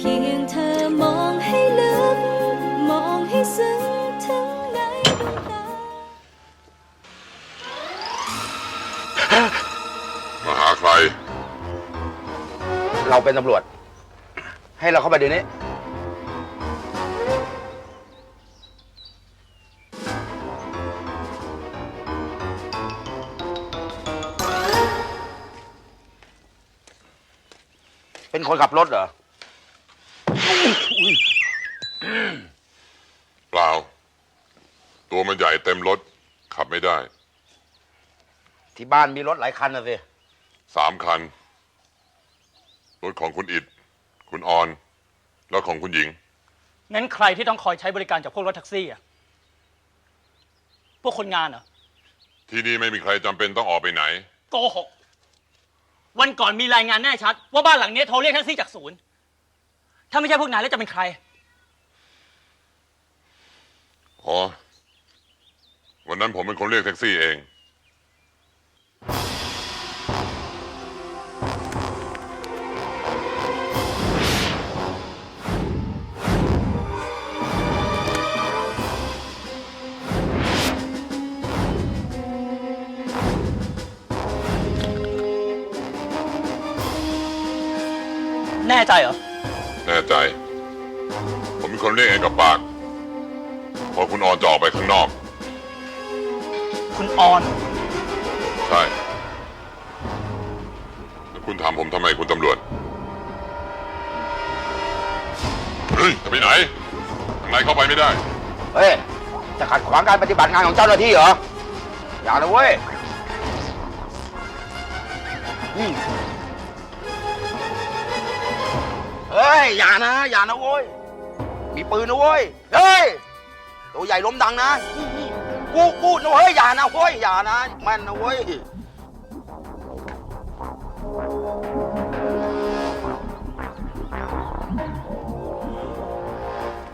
เพียงเธอมองให้ลึก มองให้ซึ้งถึงในดวงตา มาหาใคร เราเป็นตำรวจ ให้เราเข้าไปเดี๋ยวนี้ เป็นคนขับรถเหรอ เปล่า ตัวมันใหญ่เต็มรถ ขับไม่ได้ที่บ้านมีรถหลายคันนะสิสามคัน รถของคุณอิดคุณออน แล้วของคุณหญิง งั้นใครที่ต้องคอยใช้บริการจากพวกรถแท็กซี่อะ พวกคนงานเหรอ ที่นี่ไม่มีใครจำเป็นต้องออกไปไหน โกหก วันก่อนมีรายงานแน่ชัด ว่าบ้านหลังนี้โทรเรียกแท็กซี่จากศูนย์ ถ้าไม่ใช่พวกนายแล้วจะเป็นใคร อ๋อ วันนั้นผมเป็นคนเรียกแท็กซี่เอง แน่ใจเหรอ แน่ใจ ผมเป็นคนเรียกเองกับปาก พอคุณออนจะออกไปข้างนอก คุณออน ใช่แล้วคุณถามผมทำไมคุณตำรวจ เฮ้ย จะไปไหนข้างในเข้าไปไม่ได้ เฮ้ย จะขัดขวางการปฏิบัติงานของเจ้าหน้าที่เหรอ อย่านะเว้ยอืมเฮ้ย อย่านะ อย่านะเว้ย มีปืนนะเว้ย เฮ้ย ตัวใหญ่ล้มดังนะ กูกูนะเว้ยอย่านะเว้ยอย่านะแม่นนะเว้ย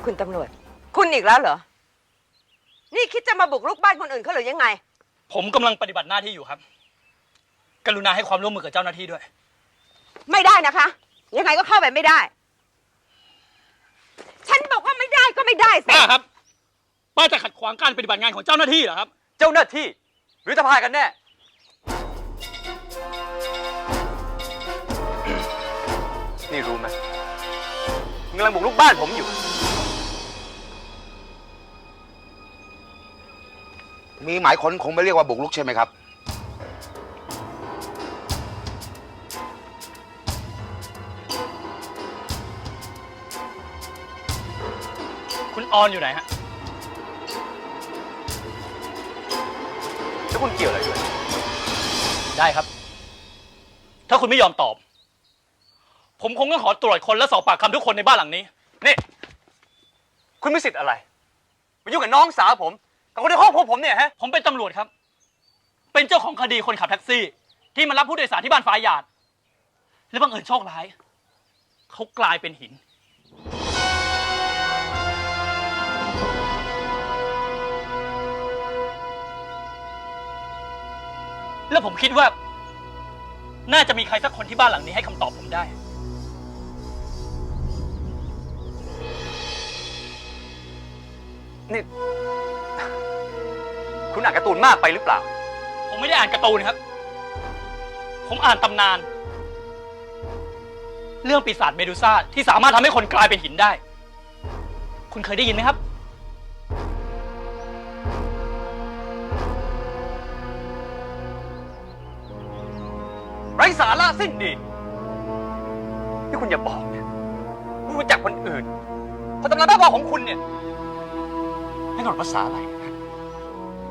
คุณตำรวจ คุณอีกแล้วเหรอ นี่คิดจะมาบุกรุกบ้านคนอื่นเขาหรือยังไง ผมกำลังปฏิบัติหน้าที่อยู่ครับ กรุณาให้ความร่วมมือกับเจ้าหน้าที่ด้วย ไม่ได้นะคะ ยังไงก็เข้าไปไม่ได้ ฉันบอกว่าไม่ได้ก็ไม่ได้สิ ป้าครับ ป้าจะขัดขวางการปฏิบัติงานของเจ้าหน้าที่เหรอครับ เจ้าหน้าที่ หรือสภากันแน่ นี่รู้ไหมมึงกำลังบุกลุกบ้านผมอยู่ มีหมายค้นคงไม่เรียกว่าบุกรุกใช่ไหมครับ คุณออนอยู่ไหนฮะ คุณเกี่ยวอะไรด้วย ได้ครับ ถ้าคุณไม่ยอมตอบ ผมคงต้องขอตรวจคนและสอบปากคำทุกคนในบ้านหลังนี้ นี่ คุณมีสิทธิ์อะไร มายุ่งกับน้องสาวผม กับคนในครอบครัวผมเนี่ยฮะ ผมเป็นตำรวจครับ เป็นเจ้าของคดีคนขับแท็กซี่ ที่มารับผู้โดยสารที่บ้านฟ้าหยาด และบังเอิญโชคร้าย เขากลายเป็นหิน แล้วผมคิดว่า น่าจะมีใครสักคนที่บ้านหลังนี้ให้คำตอบผมได้ นี่ คุณอ่านการ์ตูนมากไปหรือเปล่า ผมไม่ได้อ่านการ์ตูนครับ ผมอ่านตำนาน เรื่องปีศาจเมดูซ่าที่สามารถทำให้คนกลายเป็นหินได้ คุณเคยได้ยินไหมครับ ร้สาระสิ้นดีที่คุณอย่าบอกนะคุณรู้จักคนอื่นคนตำนานบ้าบอของคุณเนี่ยให้หนอนภาษาอะไร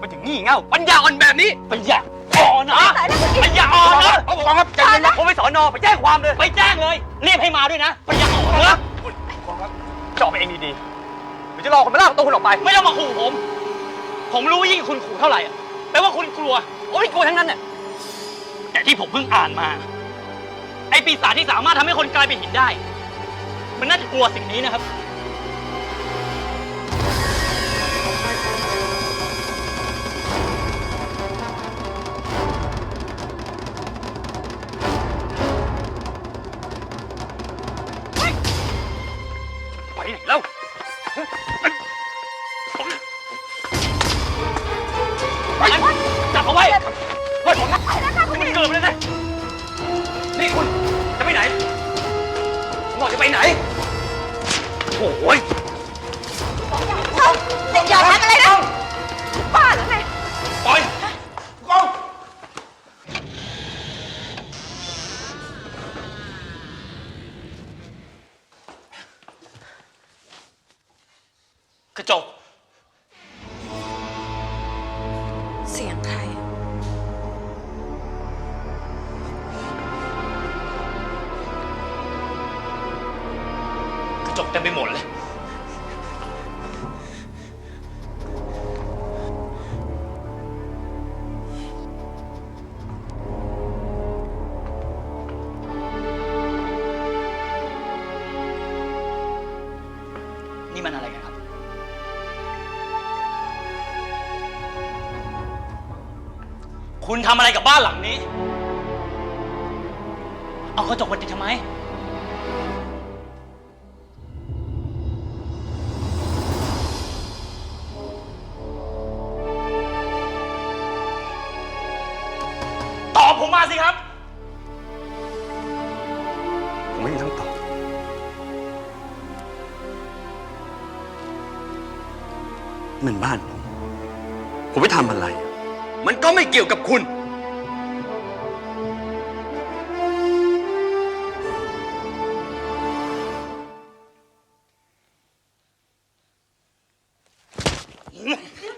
มันถึงงี่เง่าปัญญาอ่อนแบบนี้ปัญญาอ่อนนะตายแล้วคุณอิฐปัญญาอ่อนนะเอาบอกครับใจเย็นนะผมไปสอนอไปแจ้งความเลยไปแจ้งเลยเรียกให้มาด้วยนะปัญญาอ่อนนะจอบไปเองดีๆเดี๋ยวจะรอคนมาลากตัวคุณออกไป ไม่ต้องมาขู่ผม ผมรู้ว่ายิ่งคุณขู่เท่าไหร่อะแปลว่าคุณกลัวโอ้ยกลัวทั้งนั้นเนี่ย แต่ที่ผมเพิ่งอ่านมา ไอ้ปีศาจที่สามารถทำให้คนกลายเป็นหินได้ มันน่าจะกลัวสิ่งนี้นะครับ อย่าทำอะไรนะบ้าหรือไงปล่อยกองกระจก เสียงใคร กระจกเต็มไปหมดเลย อะไรกันครับคุณทำอะไรกับบ้านหลังนี้ เอากระจกมาติดทำไม ตอบผมมาสิครับ มันบ้านผมผมไปทำอะไร มันก็ไม่เกี่ยวกับคุณ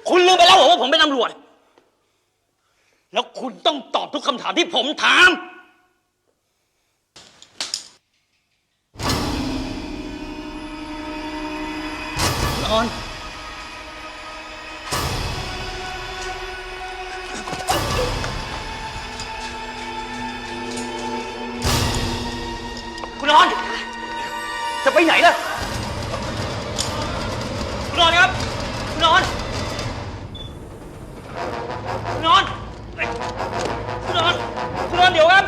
คุณลืมไปแล้วเหรอว่าผมเป็นตำรวจ แล้วคุณต้องตอบทุกคำถามที่ผมถามนอน ไปไหนล่ะคุณนอนครับคุณนอนคุณนอนคุณนอนคุณนอนเดี๋ยวครับ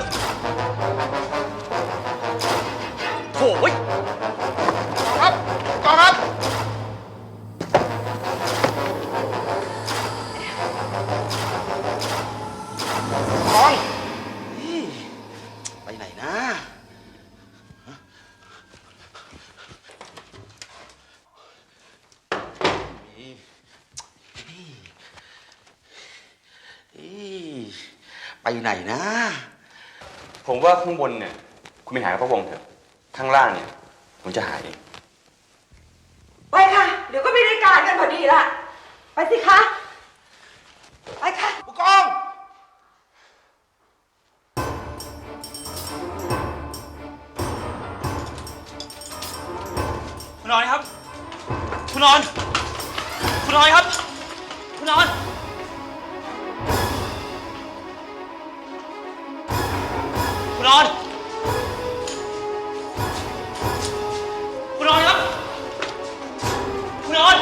ไปไหนนะ ผมว่าข้างบนเนี่ย คุณไปหาพระวงศ์เถอะ ข้างล่างเนี่ย ผมจะหาเองไปค่ะ เดี๋ยวก็มีรายการกันพอดีละไปสิคะ ไปค่ะ ผู้กอง คุณนอนครับ คุณนอน คุณนอนครับ คุณนอน คุณนอนคุณนอนครับคุณนอน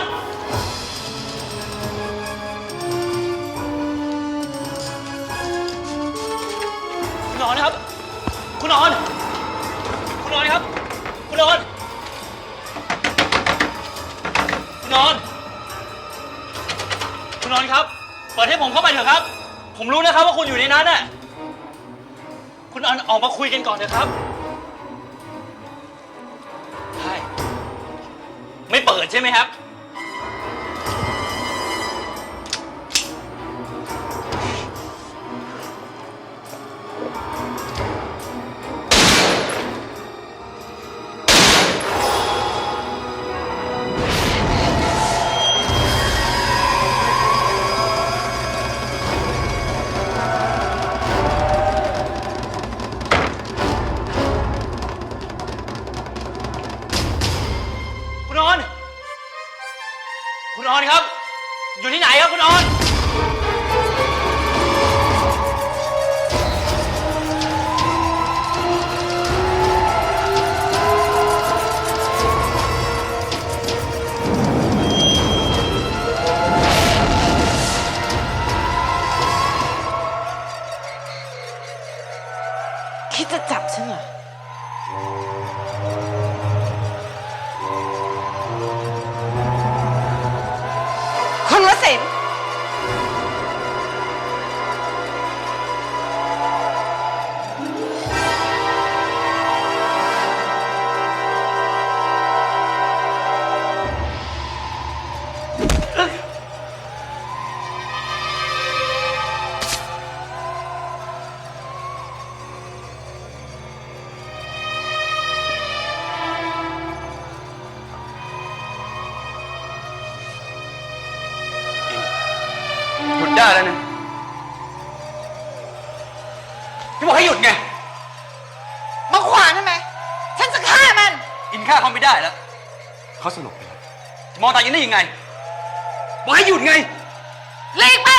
คุณนอนนะครับ คุณนอน คุณนอนครับ คุณนอน คุณนอน คุณนอนครับ เปิดให้ผมเข้าไปเถอะครับ ผมรู้นะครับว่าคุณอยู่ในนั้นน่ะ นอนออกมาคุยกันก่อนเถอะครับ ใช่ ไม่เปิดใช่ไหมครับ อยู่ที่ไหนครับคุณออน ได้แล้วนะพี่บอกให้หยุดไง มาขวางทำไม ฉันจะฆ่ามัน กินข้าวเขาไม่ได้แล้ว เขาสลบไปแล้วจะมองตาอย่างนี้ยังไง บอกให้หยุดไงหลีกไป